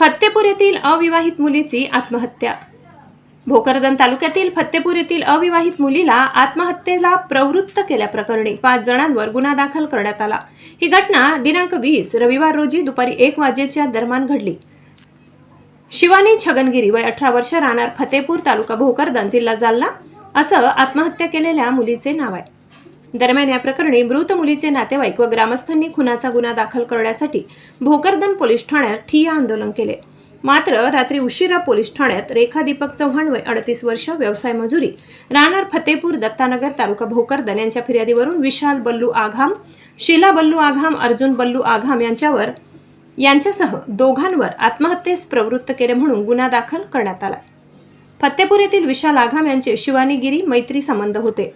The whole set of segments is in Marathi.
फत्तेपूर येथील अविवाहित मुलीची आत्महत्या. भोकरदन तालुक्यातील फत्तेपूर येथील अविवाहित मुलीला आत्महत्येला प्रवृत्त केल्याप्रकरणी पाच जणांवर गुन्हा दाखल करण्यात आला. ही घटना दिनांक वीस रविवार रोजी दुपारी एक वाजेच्या दरम्यान घडली. शिवानी छगनगिरी वय अठरा वर्ष राहणार फतेपूर तालुका भोकरदन जिल्हा जालना असं आत्महत्या केलेल्या मुलीचे नाव आहे. दरम्यान या प्रकरणी मृत मुलीचे नातेवाईक व ग्रामस्थांनी खुनाचा गुन्हा दाखल करण्यासाठी भोकरदन पोलीस ठाण्यात ठिय्या आंदोलन केले. मात्र रात्री उशिरा पोलीस ठाण्यात रेखा दीपक चव्हाण वय अडतीस वर्ष व्यवसाय मजुरी राहणार फतेपूर दत्तानगर तालुका भोकरदन यांच्या फिर्यादीवरून विशाल बल्लू आघाम शीला बल्लू आघाम अर्जुन बल्लू आघाम यांच्यावर यांच्यासह दोघांवर आत्महत्येस प्रवृत्त केले म्हणून गुन्हा दाखल करण्यात आला. फतेपूर येथील विशाल आघाम यांचे शिवानीगिरी मैत्री संबंध होते.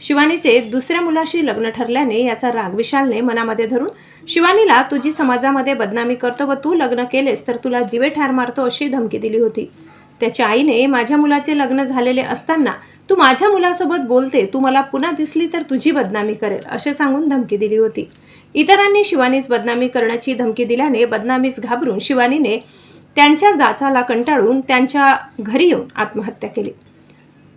शिवानीचे दुसऱ्या मुलाशी लग्न ठरल्याने याचा राग विशालने मनामध्ये धरून शिवानीला तुझी समाजामध्ये बदनामी करतो व तू लग्न केलेस तर तुला जीवे ठार मारतो अशी धमकी दिली होती. त्याच्या आईने माझ्या मुलाचे लग्न झालेले असताना तू माझ्या मुलासोबत बोलते तू मला पुन्हा दिसली तर तुझी बदनामी करेल असे सांगून धमकी दिली होती. इतरांनी शिवानीस बदनामी करण्याची धमकी दिल्याने बदनामीस घाबरून शिवानीने त्यांच्या जाचाला कंटाळून त्यांच्या घरी येऊन आत्महत्या केली.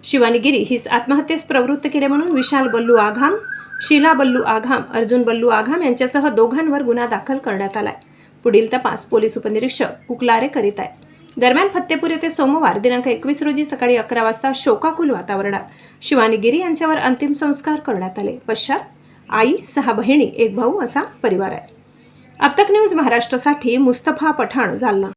शिवानी गिरी हीच आत्महत्येस प्रवृत्त केले म्हणून विशाल बल्लू आघाम शीला बल्लू आघाम अर्जुन बल्लू आघाम यांच्यासह दोघांवर गुन्हा दाखल करण्यात आलाय. पुढील तपास पोलीस उपनिरीक्षक कुकलारे करीत आहे दरम्यान फत्तेपूर येथे सोमवार दिनांक एकवीस रोजी सकाळी अकरा वाजता शोकाकुल वातावरणात शिवानी गिरी यांच्यावर अंतिम संस्कार करण्यात आले. पश्चात आई सहा बहिणी एक भाऊ असा परिवार आहे. अब तक न्यूज महाराष्ट्रासाठी मुस्तफा पठाण जालना.